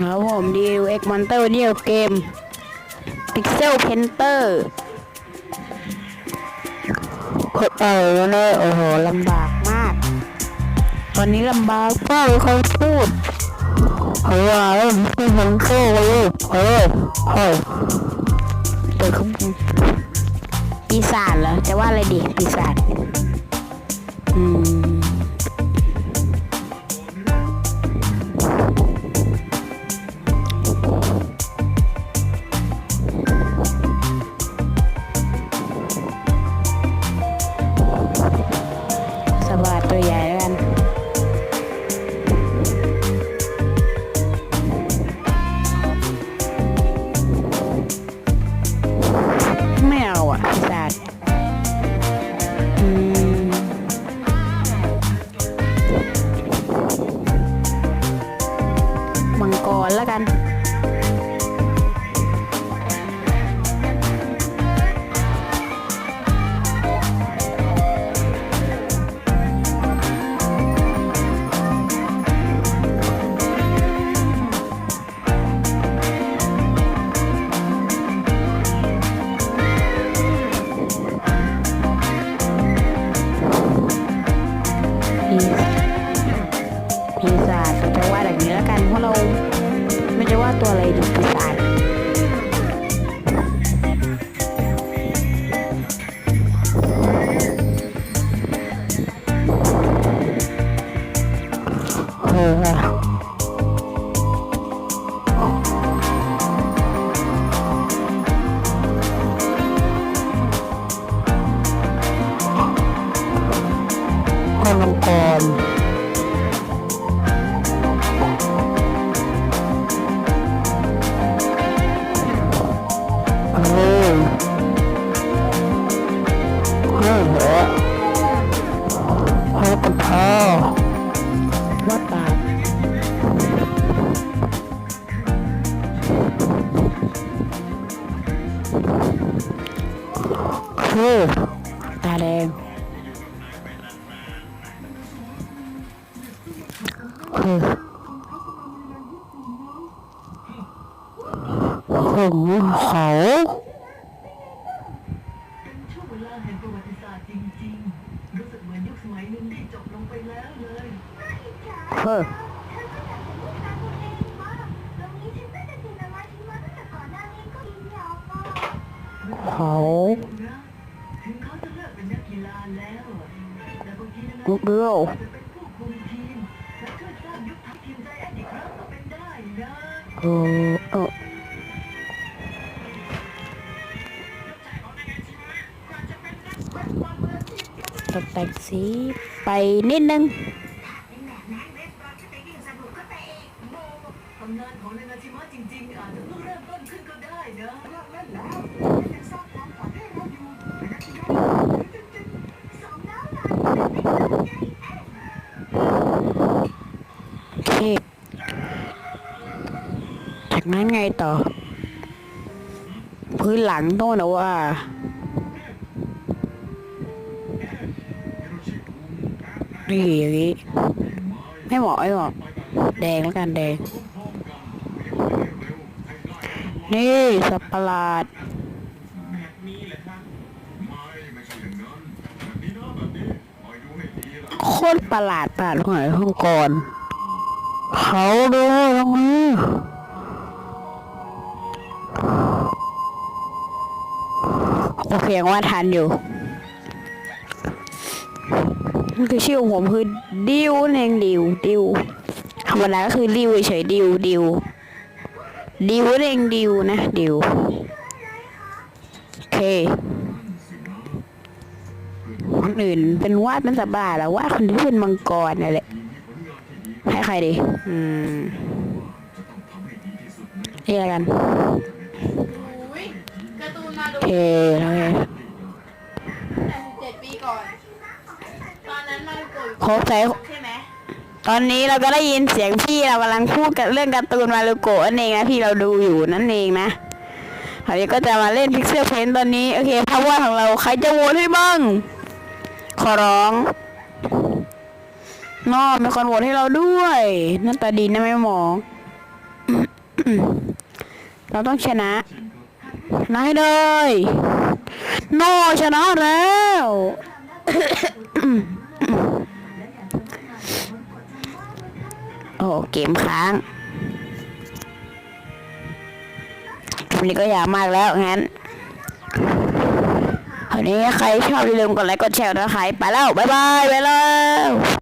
ครับผมดีเอ็กมอนเตอร์เนี่ยเกม Pixel Painter เออเลยโอ้โหลำบากมาก ตอนนี้ลำบากมากเลยเขาพูดเฮ้ยเอ้ยไม่เห็นโซ่เลยเฮ้ยเฮ้ยเปิดเขาปีศาจเหรอจะว่าอะไรดีปีศาจอืม มังกรแล้วกัน จะวา เฮ้ยหงเขาเป็นช่วงเวลาแห่งประวัติศาสตร์จริงๆ รู้สึกเหมือนยุคสมัยหนึ่งได้จบลงไปแล้วเลยเฮ้เขาถึงเขาจะเลิกเป็นนักกีฬาแล้วแต่บางทีนะลูก เออเอตกแต่งสีไปนิดนึงตำนานขอเพิ่งเริ่มต้ นั้นไงต่อ พื้นหลังโน่นนะว่า นี่อย่างนี้ ไม่เหมาะไม่เหมาะแดงแล้วกันแดง นี่สัตว์ประหลาดโคตรประหลาดประหลาดหอยห้องก่อนเขาดูตรงนี้ โอเคยังว่าทันอยู่นี่คือชื่อของผมคือดิวนั่นเองดิวดิวธรรมดาก็คือดิวเฉยดิวดิวดิวนั่นเองดิวนะดิวโอเคคนอื่นเป็นวาดเป็นสัตว์ประหลาแล้ววาดคนที่เป็นมังกรนี่แหละให้ใครดีอืมนี่อะไรกัน โอเคแต่เจ็ดปีก่อน ตอนนั้นมาดูก่อนครบใช้ใช่ไหมตอนนี้เราก็ได้ยินเสียงพี่เรากำลังพูดกันเรื่องการ์ตูนมารุโกะนั่นเองนะที่เราดูอยู่นั่นเองนะคราวนี้ก็จะมาเล่นพิกเซลเพนตอนนี้ โอเคภาพวาดของเราใครจะโหวตให้บ้าง ขอร้องนอมีคนโหวตให้เราด้วยหน้าตาดีนะแม่หมอ เราต้องชนะ นะให้เลยโนชนะแล้ว โอ้เกมค้างวันนี้ก็ยาวมากแล้วงั้นวันนี้ใครชอบอย่าลืมกดไลค์กดแชร์นะใคะไปแล้ว บ๊ายบาย ไปแล้ว